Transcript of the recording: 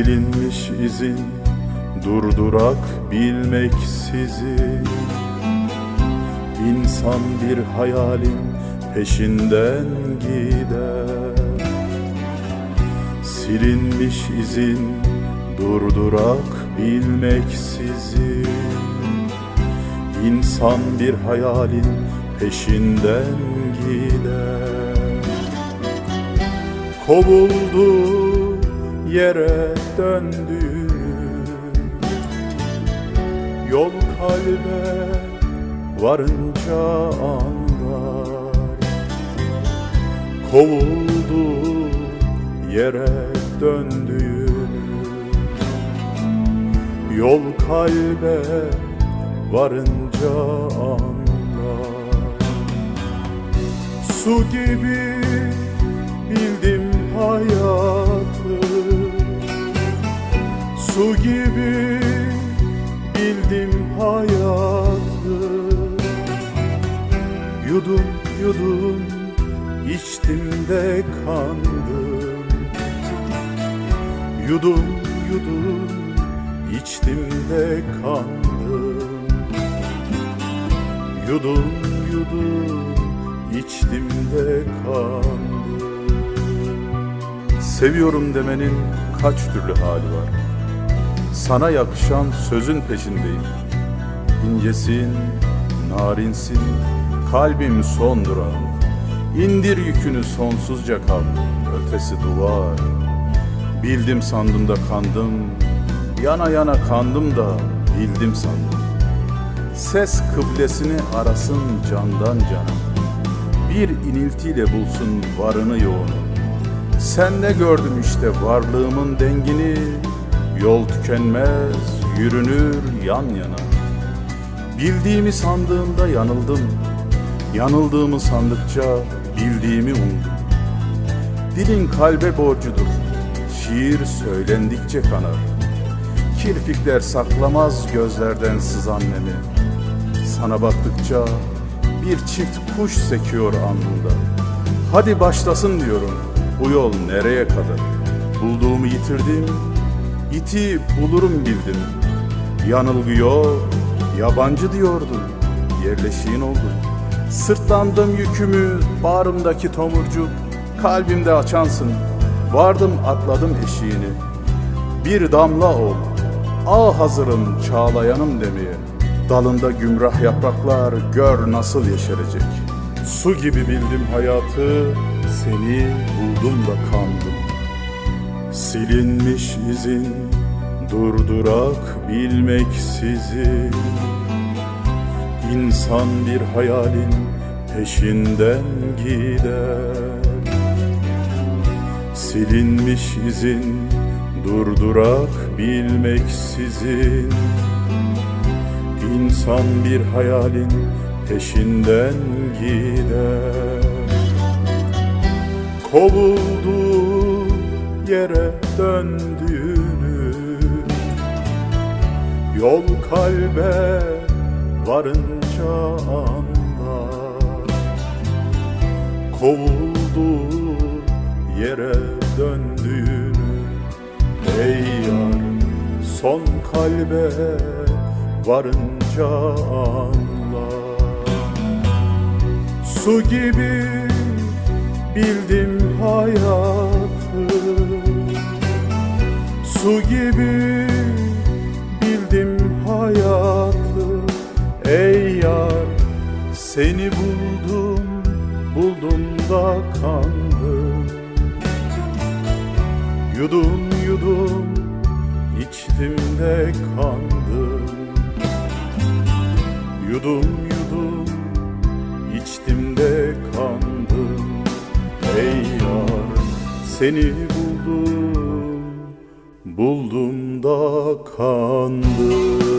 Silinmiş izin durdurak bilmeksizin İnsan bir hayalin peşinden gider. Silinmiş izin durdurak bilmeksizin İnsan bir hayalin peşinden gider. Kovuldu yere döndü. Yol kalbe varınca anlar. Kovuldu yere döndüğünü Yol kalbe varınca anlar. Su gibi bildim Yudum yudum içtim de kandım. Yudum yudum içtim de kandım. Yudum yudum içtim de kandım. Seviyorum demenin kaç türlü hali var? Sana yakışan sözün peşindeyim. İncesin, narinsin, kalbim son durağım İndir yükünü sonsuzca kal, ötesi duvar. Bildim sandım da kandım, yana yana kandım da bildim sandım Ses kıblesini arasın candan cana Bir iniltiyle bulsun varını yoğunu. Sen ne gördüm işte varlığımın dengini Yol tükenmez, yürünür yan yana. Bildiğimi sandığımda yanıldım Yanıldığımı sandıkça bildiğimi umdum Dilin kalbe borcudur Şiir söylendikçe kanar. Kirpikler saklamaz gözlerden sızan nemi Sana baktıkça bir çift kuş sekiyor alnımda Hadi başlasın diyorum bu yol nereye kadar? Bulduğumu yitirdim Yitip bulurum bildim. Yanılgı yok Yabancı diyordun Yerleşiğin oldu Sırtlandım yükümü Bağrımdaki tomurcuk Kalbimde açansın. Vardım atladım eşiğini. Bir damla ol Al hazırım çağlayanım demeye. Dalında gümrah yapraklar Gör nasıl yeşerecek. Su gibi bildim hayatı Seni buldum da kandım. Silinmiş izin durdurak bilmeksizin İnsan bir hayalin peşinden gider. Silinmiş izin durdurak bilmeksizin. İnsan bir hayalin peşinden gider. Kovuldu yere döndüğünü. Yol kalbe varınca anlar Kovuldu yere döndüğünü Ey yar son kalbe varınca anlar Su gibi bildim hayatı Su gibi seni buldum buldum da kandım. Yudum yudum içtim de kandım. Yudum yudum içtim de kandım. Ey yar seni buldum buldum da kandım